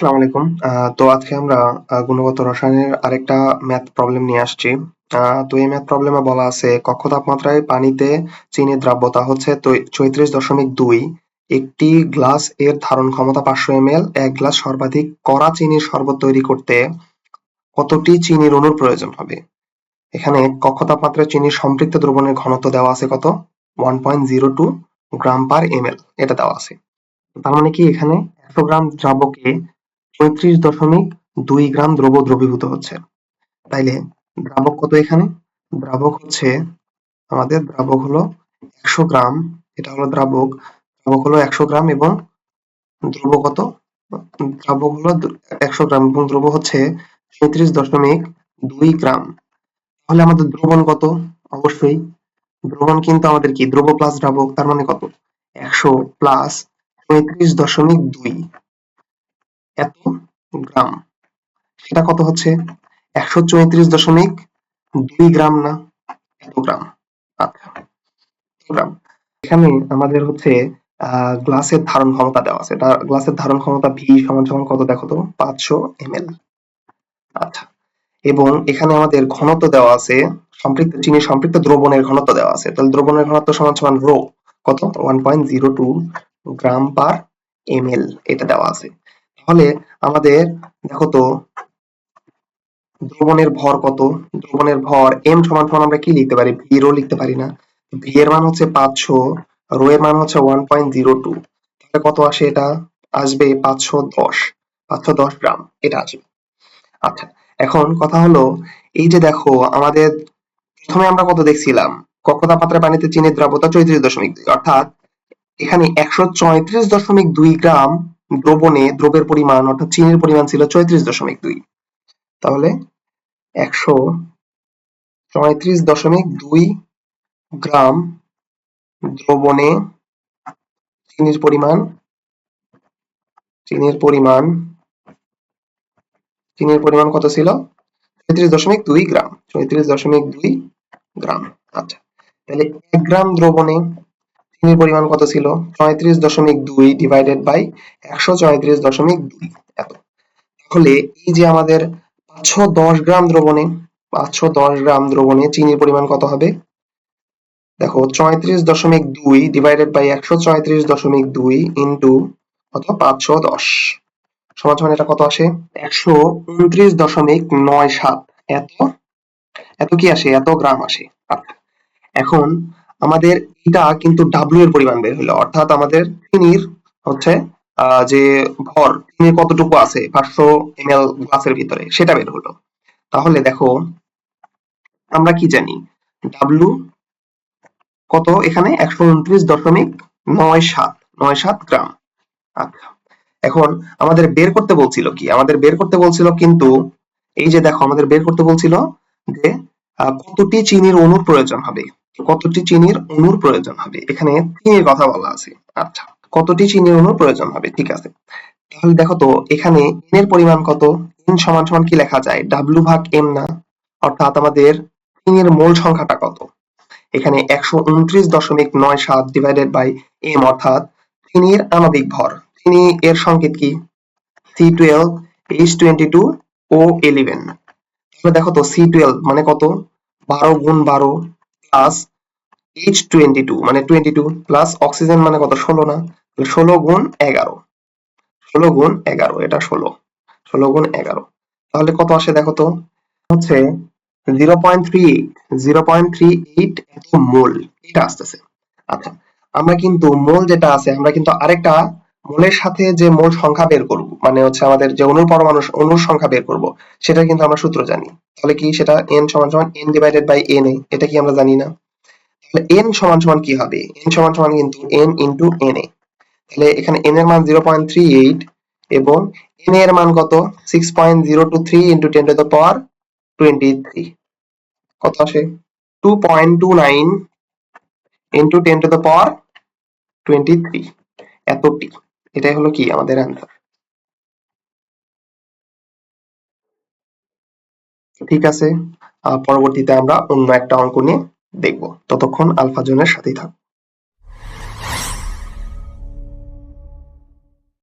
আসসালামু আলাইকুম। তো আজকে আমরা গুণগত রসায়নের আরেকটা ম্যাথ প্রবলেম নিয়ে আসছি। তো এই ম্যাথ প্রবলেমে বলা আছে, কক্ষ তাপমাত্রায় পানিতে চিনির দ্রাব্যতা হচ্ছে চৌত্রিশ দশমিক দুই। একটি গ্লাস এর ধারণ ক্ষমতা পাঁচশো এম এক গ্লাস সর্বাধিক কড়া চিনির শরবত তৈরি করতে কতটি চিনির অণুর প্রয়োজন হবে? এখানে কক্ষ তাপমাত্রায় চিনির সম্পৃক্ত দ্রবণের ঘনত্ব দেওয়া আছে কত? One point zero two gram per M এটা দেওয়া আছে। তার মানে কি এখানে একশো গ্রাম দ্রাবকে পঁয়ত্রিশ দশমিক দুই গ্রাম দ্রব দ্রবীভূত হচ্ছে। তাইলে দ্রাবক কত এখানে? দ্রাবক হচ্ছে, আমাদের দ্রাবক হলো একশো গ্রাম, এটা হলো দ্রাবক। দ্রাবক হলো একশো গ্রাম এবং দ্রব কত? দ্রাবক হলো একশো গ্রাম এবং দ্রব হচ্ছে পঁয়ত্রিশ দশমিক দুই গ্রাম। তাহলে আমাদের দ্রবণ কত? অবশ্যই দ্রবণ কিন্তু আমাদের কি? দ্রব প্লাস দ্রাবক, তার মানে কত? একশো প্লাস পঁয়ত্রিশ দশমিক দুই। এত গ্রাম? সেটা কত হচ্ছে? একশো চৌত্রিশ দশমিক দুই গ্রাম না? এত গ্রাম। আচ্ছা গ্রাম। এখানে আমাদের হচ্ছে গ্লাসের ধারণ ক্ষমতা দেওয়া আছে। গ্লাসের ধারণ ক্ষমতা ভি সমান সমান কত দেখো তো? পাঁচশো এম আচ্ছা এবং এখানে আমাদের ঘনত্ব দেওয়া আছে, সম্পৃক্ত চিনি সম্পৃক্ত দ্রবণের ঘনত্ব দেওয়া আছে। তাহলে দ্রবণের ঘনত্ব সমান সমান রো কত? One point zero two gram per M এটা দেওয়া আছে। তাহলে আমাদের, দেখো তো, দ্রবণের ভর কত? দ্রবণের ভর এম সমান সমান আমরা কি লিখতে পারি? ভি রো লিখতে পারি না। ভি এর মান হচ্ছে পাঁচশো রো এর মান হচ্ছে ওয়ান পয়েন্ট জিরো টু তাহলে কত আসে এটা? আসবে পাঁচশো দশ পাঁচশো দশ গ্রাম। এটা আসবে। আচ্ছা এখন কথা হলো, এই যে দেখো, আমাদের প্রথমে আমরা কত দেখছিলাম? কক্ষতা পাত্রে পানিতে চিনির দ্রাবতা চৌত্রিশ দশমিক দুই। অর্থাৎ এখানে একশো চৌত্রিশ দশমিক দুই গ্রাম দ্রবণে দ্রবের পরিমাণ, অর্থাৎ চিনির পরিমাণ ছিল চৌত্রিশ দশমিক দুই। তাহলে একশো চৌত্রিশ দশমিক দুই গ্রাম দ্রবণে চিনির পরিমাণ চিনির পরিমাণ চিনির পরিমাণ কত ছিল? চৌত্রিশ দশমিক দুই গ্রাম চৌত্রিশ দশমিক দুই গ্রাম। আচ্ছা তাহলে এক গ্রাম দ্রবণে চিনির পরিমাণ কত ছিল? পঁয়ত্রিশ দশমিক দুই ডিভাইডেড বাই একশো চৌত্রিশ দশমিক দুই। এত। তাহলে এই যে আমাদের পাঁচশো দশ গ্রাম দ্রবণে, পাঁচশো দশ গ্রাম দ্রবণে চিনির পরিমাণ কত হবে? দেখো, চৌত্রিশ দশমিক দুই ডিভাইডেড বাই একশো চৌত্রিশ দশমিক দুই ইন্টু কত? পাঁচশো দশ। সমান সমান এটা কত আসে? একশো উনত্রিশ দশমিক নয় সাত। এত? এত কি আসে? এত গ্রাম আসে। আচ্ছা। এখন আমাদের এটা কিন্তু ডাব্লিউ এর পরিমাণ বের হলো। অর্থাৎ আমাদের চিনির হচ্ছে যে ভর চিনির কতটুকু আছে? পাঁচশো এম এল গ্লাসের ভিতরে, সেটা বের হলো। তাহলে দেখো, আমরা কি জানি? ডাব্লু কত? এখানে একশো উনত্রিশ দশমিক নয় সাত নয় সাত গ্রাম। আচ্ছা এখন আমাদের বের করতে বলছিল কি? আমাদের বের করতে বলছিল কিন্তু, এই যে দেখো, আমাদের বের করতে বলছিল যে কতটি চিনির অণুর প্রয়োজন হবে? কতটি চিনির অণুর প্রয়োজন হবে? এখানে চিনির কথা বলা আছে। আচ্ছা কতটি চিনির অণুর প্রয়োজন হবে? ঠিক আছে। তাহলে দেখো তো, এখানে এন এর পরিমাণ কত? এন সমান সমান কি লেখা যায়? ডাব্লু ভাগ এম না? অর্থাৎ আমাদের চিনির মোল সংখ্যাটা কত? এখানে একশো উনত্রিশ দশমিক নয় সাত ডিভাইডেড বাই এম অর্থাৎ চিনির আণবিক ভর। চিনি এর সংকেত কি? C twelve H twenty two O তাহলে দেখো তো সি টুয়েলভ মানে কত? বারো গুণ বারো প্লাস এইচ টোয়েন্টি টু মানে টোয়েন্টি টু প্লাস অক্সিজেন মানে কত? ষোলো না? ষোলো গুণ এগারো। ষোলো গুণ এগারো, এটা ষোলো। ষোলো গুণ এগারো। তাহলে কত আসে দেখো তো? হচ্ছে zero point three eight zero point three eight mole. এটা আসতেছে। আচ্ছা আমরা কিন্তু মোল যেটা আছে, আমরা কিন্তু আরেকটা মোলের সাথে যে মোল সংখ্যা বের করব মানে হচ্ছে আমাদের যে অনুর পরমাণু অনুর সংখ্যা বের করব, সেটা কিন্তু আমরা সূত্র জানি। তাহলে কি সেটা n সমান সমান n divided by n A, এটা কি আমরা জানি না? তাহলে এন সমান সমান কি হবে? n সমান সমান কিন্তু n ইনটু n এ। তাহলে এখানে এন এর মান 0.38 এবং n এর মান কত? 6.023 ইনটু 10 টু দ্য পাওয়ার 23 কত আসে? 2.29 ইনটু 10 টু দ্য পাওয়ার 23 এতটি। এটাই হলো কি আমাদের অ্যান্সার ঠিক আছে পরবর্তীতে আমরা অন্য একটা অঙ্ক নিয়ে দেখব। ততক্ষণ আলফা জোনের সাথেই থাকব